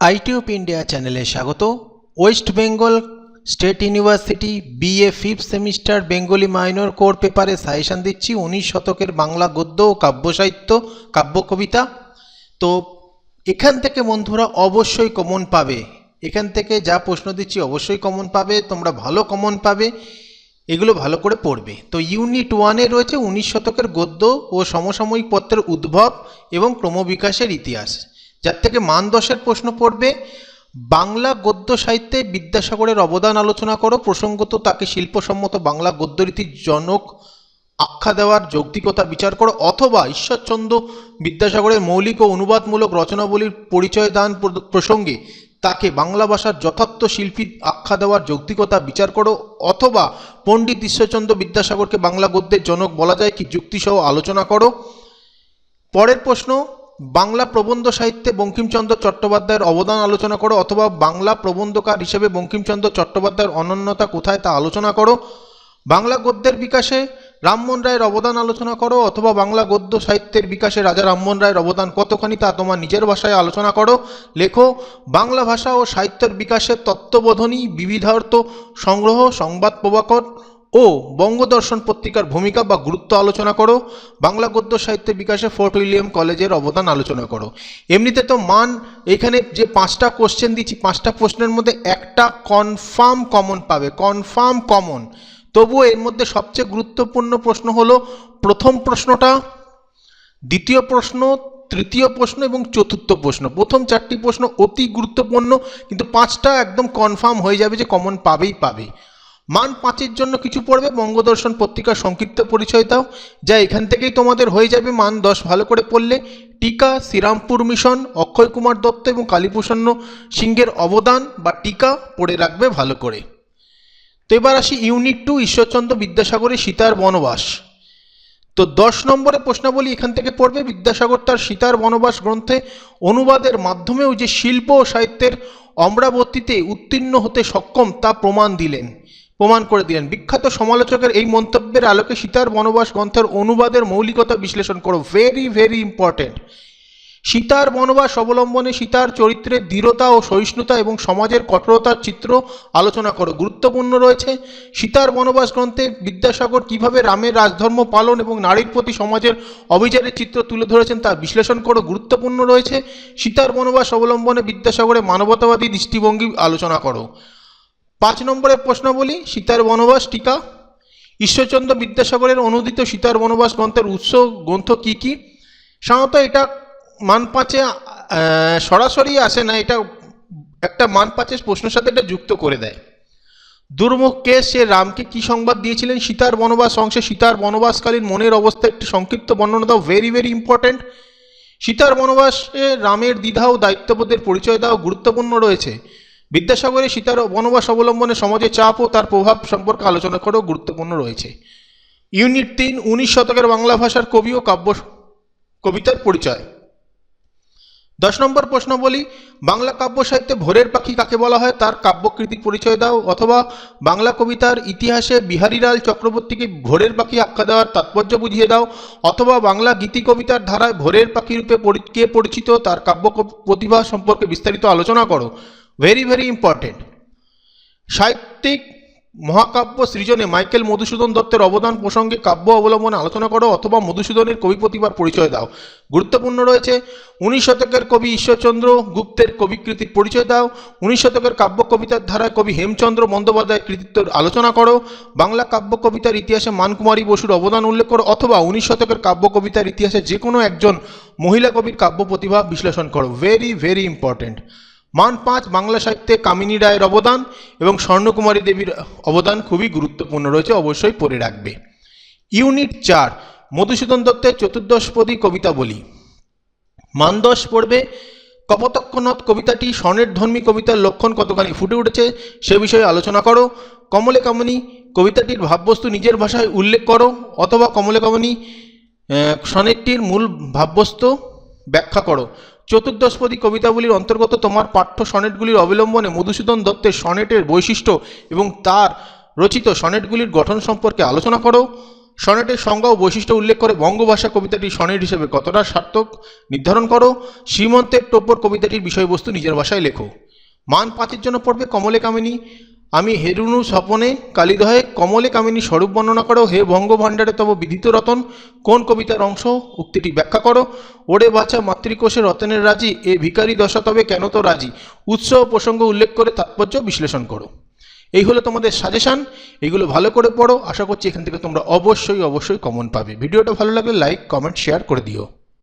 IT of India চ্যানেলে স্বাগত। West Bengal State University BA fifth semester Bengali minor core পেপারে suggestion দিচ্ছি, উনিশ শতকের বাংলা গদ্য ও কাব্য সাহিত্য, কাব্য কবিতা। তো এখান থেকে বন্ধুরা অবশ্যই কমন পাবে। এখান থেকে যা প্রশ্ন দিচ্ছি অবশ্যই কমন পাবে, তোমরা ভালো কমন পাবে, এগুলো ভালো করে পড়বে। তো ইউনিট ওয়ানে রয়েছে উনিশ শতকের গদ্য ও সমসাময়িক পত্রের উদ্ভব এবং ক্রমবিকাশের ইতিহাস। যার থেকে মান দশের প্রশ্ন পড়বে, বাংলা গদ্য সাহিত্যে বিদ্যাসাগরের অবদান আলোচনা করো। প্রসঙ্গত তাকে শিল্পসম্মত বাংলা গদ্যরীতির জনক আখ্যা দেওয়ার যৌক্তিকতা বিচার করো, অথবা ঈশ্বরচন্দ্র বিদ্যাসাগরের মৌলিক ও অনুবাদমূলক রচনাবলীর পরিচয় দান প্র- প্রসঙ্গে তাকে বাংলা ভাষার যথার্থ শিল্পী আখ্যা দেওয়ার যৌক্তিকতা বিচার করো, অথবা পণ্ডিত ঈশ্বরচন্দ্র বিদ্যাসাগরকে বাংলা গদ্যের জনক বলা যায় কি, যুক্তিসহ আলোচনা করো। পরের প্রশ্ন বাংলা প্রবন্ধ সাহিত্যে বঙ্কিমচন্দ্র চট্টোপাধ্যায়ের অবদান আলোচনা করো অথবা বাংলা প্রবন্ধকার হিসেবে বঙ্কিমচন্দ্র চট্টোপাধ্যায়ের অনন্যতা কোথায় তা আলোচনা করো। বাংলা গদ্যের বিকাশে রামমোহন রায়ের অবদান আলোচনা করো অথবা বাংলা গদ্য সাহিত্যের বিকাশে রাজা রামমোহন রায়ের অবদান কতখানি তা তোমার নিজের ভাষায় আলোচনা করো। লেখো, বাংলা ভাষা ও সাহিত্যের বিকাশে তত্ত্ববোধনী বিবিধার্থ সংগ্রহ, সংবাদ প্রভাকর ও বঙ্গদর্শন পত্রিকার ভূমিকা বা গুরুত্ব আলোচনা করো, বাংলা গদ্য সাহিত্যের বিকাশে ফোর্ট উইলিয়াম কলেজের অবদান আলোচনা করো। এমনিতে তো মান, এখানে যে পাঁচটা কোশ্চেন দিচ্ছি, পাঁচটা প্রশ্নের মধ্যে একটা কনফার্ম কমন পাবে কনফার্ম কমন তবুও এর মধ্যে সবচেয়ে গুরুত্বপূর্ণ প্রশ্ন হলো, প্রথম প্রশ্নটা, দ্বিতীয় প্রশ্ন, তৃতীয় প্রশ্ন এবং চতুর্থ প্রশ্ন। প্রথম চারটি প্রশ্ন অতি গুরুত্বপূর্ণ, কিন্তু পাঁচটা একদম কনফার্ম হয়ে যাবে যে কমন পাবেই পাবে। মান পাঁচের জন্য কিছু পড়বে বঙ্গদর্শন পত্রিকার সংক্ষিপ্ত পরিচয় দাও। যা এখান থেকেই তোমাদের হয়ে যাবে মান দশ। ভালো করে পড়লে টিকা, শ্রীরামপুর মিশন, অক্ষয় কুমার দত্ত এবং কালীপ্রসন্ন সিংহের অবদান বা টিকা পড়ে রাখবে ভালো করে। তো এবার আসি ইউনিট টু, ঈশ্বরচন্দ্র বিদ্যাসাগরের সীতার বনবাস। তো দশ নম্বরে প্রশ্নাবলী এখান থেকে পড়বে, বিদ্যাসাগর তার সীতার বনবাস গ্রন্থে অনুবাদের মাধ্যমেও যে শিল্প ও সাহিত্যের অমরাবতীতে উত্তীর্ণ হতে সক্ষম তা প্রমাণ দিলেন। প্রমাণ করে দিলেন। বিখ্যাত সমালোচকের এই মন্তব্যের আলোকে সীতার বনবাস গ্রন্থের অনুবাদের মৌলিকতা বিশ্লেষণ করো। ভেরি ভেরি ইম্পর্টেন্ট সীতার বনবাস অবলম্বনে সীতার চরিত্রের দৃঢ়তা ও সহিষ্ণুতা এবং সমাজের কঠোরতার চিত্র আলোচনা করো। গুরুত্বপূর্ণ রয়েছে, সীতার বনবাস গ্রন্থে বিদ্যাসাগর কীভাবে রামের রাজধর্ম পালন এবং নারীর প্রতি সমাজের অবিচারের চিত্র তুলে ধরেছেন তা বিশ্লেষণ করো। গুরুত্বপূর্ণ রয়েছে, সীতার বনবাস অবলম্বনে বিদ্যাসাগরের মানবতাবাদী দৃষ্টিভঙ্গি আলোচনা করো। পাঁচ নম্বরের প্রশ্নাবলী সীতার বনবাস টিকা। ঈশ্বরচন্দ্র বিদ্যাসাগরের অনুদিত সীতার বনবাস গ্রন্থের উৎস, গ্রন্থ কি কি? সাধারণত এটা মান পাঁচে সরাসরি আসে না, এটা একটা মান পাঁচের প্রশ্নের সাথে এটা যুক্ত করে দেয়। দুর্মুখকে সে রামকে কি সংবাদ দিয়েছিলেন? সীতার বনবাস অংশে সীতার বনবাসকালীন মনের অবস্থা একটি সংক্ষিপ্ত বর্ণনা দাও ভেরি ভেরি ইম্পর্ট্যান্ট সীতার বনবাসে রামের দ্বিধা ও দায়িত্ববোধের পরিচয় দেওয়া গুরুত্বপূর্ণ রয়েছে। বিদ্যাসাগরের সীতার বনবাস অবলম্বনে সমাজে চাপ ও তার প্রভাব সম্পর্কে আলোচনা করেও গুরুত্বপূর্ণ রয়েছে। ইউনিট তিন, উনিশ শতকের বাংলা ভাষার কবি ও কাব্য কবিতার পরিচয়। দশ নম্বর প্রশ্ন বলি বাংলা কাব্য সাহিত্যে ভোরের পাখি কাকে বলা হয়? তার কাব্যকৃতির পরিচয় দাও। অথবা বাংলা কবিতার ইতিহাসে বিহারীলাল চক্রবর্তীকে ভোরের পাখি আখ্যা দেওয়ার তাৎপর্য বুঝিয়ে দাও। অথবা বাংলা গীতি কবিতার ধারায় ভোরের পাখি রূপে কে পরিচিত? তার কাব্য প্রতিভা সম্পর্কে বিস্তারিত আলোচনা করো। ভেরি ভেরি ইম্পর্টেন্ট সাহিত্যিক মহাকাব্য সৃজনে মাইকেল মধুসূদন দত্তের অবদান প্রসঙ্গে কাব্য অবলম্বনে আলোচনা করো অথবা মধুসূদনের কবি প্রতিভার পরিচয় দাও। গুরুত্বপূর্ণ রয়েছে, উনিশ শতকের কবি ঈশ্বরচন্দ্র গুপ্তের কবিকৃতির পরিচয় দাও। উনিশ শতকের কাব্য কবিতার ধারায় কবি হেমচন্দ্র বন্দ্যোপাধ্যায়ের কৃতিত্বের আলোচনা করো। বাংলা কাব্য কবিতার ইতিহাসে মানকুমারী বসুর অবদান উল্লেখ করো অথবা উনিশ শতকের কাব্য কবিতার ইতিহাসে যে কোনো একজন মহিলা কবির কাব্য প্রতিভা বিশ্লেষণ করো। ভেরি ভেরি ইম্পর্টেন্ট মান পাঁচ বাংলা সাহিত্যে কামিনী রায়ের অবদান এবং স্বর্ণকুমারী দেবীর অবদান খুবই গুরুত্বপূর্ণ রয়েছে, অবশ্যই পড়ে রাখবে। ইউনিট চার, মধুসূদন দত্তের চতুর্দশপদী কবিতা বলি। মানদশ পড়বে কপতক্ষণত কবিতাটি স্বর্ণের ধর্মী কবিতার লক্ষণ কতখানি ফুটে উঠেছে সে বিষয়ে আলোচনা করো। কমলে কামনী, কবিতাটির ভাববস্তু নিজের ভাষায় উল্লেখ করো, অথবা কমলে কামনি সনেটটির মূল ভাববস্তু ব্যাখ্যা করো। চতুর্দশপদী কবিতাগুলির অন্তর্গত তোমার পাঠ্য সনেটগুলির অবলম্বনে মধুসূদন দত্তের সনেটের বৈশিষ্ট্য এবং তার রচিত সনেটগুলির গঠন সম্পর্কে আলোচনা করো। সনেটের সংজ্ঞা ও বৈশিষ্ট্য উল্লেখ করে বঙ্গভাষা কবিতাটি সনেট হিসেবে কতটা সার্থক নির্ধারণ করো। শ্রীমন্তের টোপর কবিতাটির বিষয়বস্তু নিজের ভাষায় লেখো। মান পাঁচের জন্য পড়বে কমলে কামিনী আমি হেরুনু স্বপনে কালিদহে কমলে কামিনী স্বরূপ বর্ণনা করো। হে বঙ্গ ভাণ্ডারে তব বিদিত রতন, কোন কবিতার অংশ? উক্তিটি ব্যাখ্যা করো। ওরে বাছা মাতৃকোষে রতনের রাজি, এ ভিকারি দশা তবে কেন তো রাজি? উৎস ও প্রসঙ্গ উল্লেখ করে তাৎপর্য বিশ্লেষণ করো। এই হলো তোমাদের সাজেশন। এগুলো ভালো করে পড়ো। আশা করছি এখান থেকে তোমরা অবশ্যই অবশ্যই কমন পাবে। ভিডিওটা ভালো লাগলে লাইক, কমেন্ট, শেয়ার করে দিও।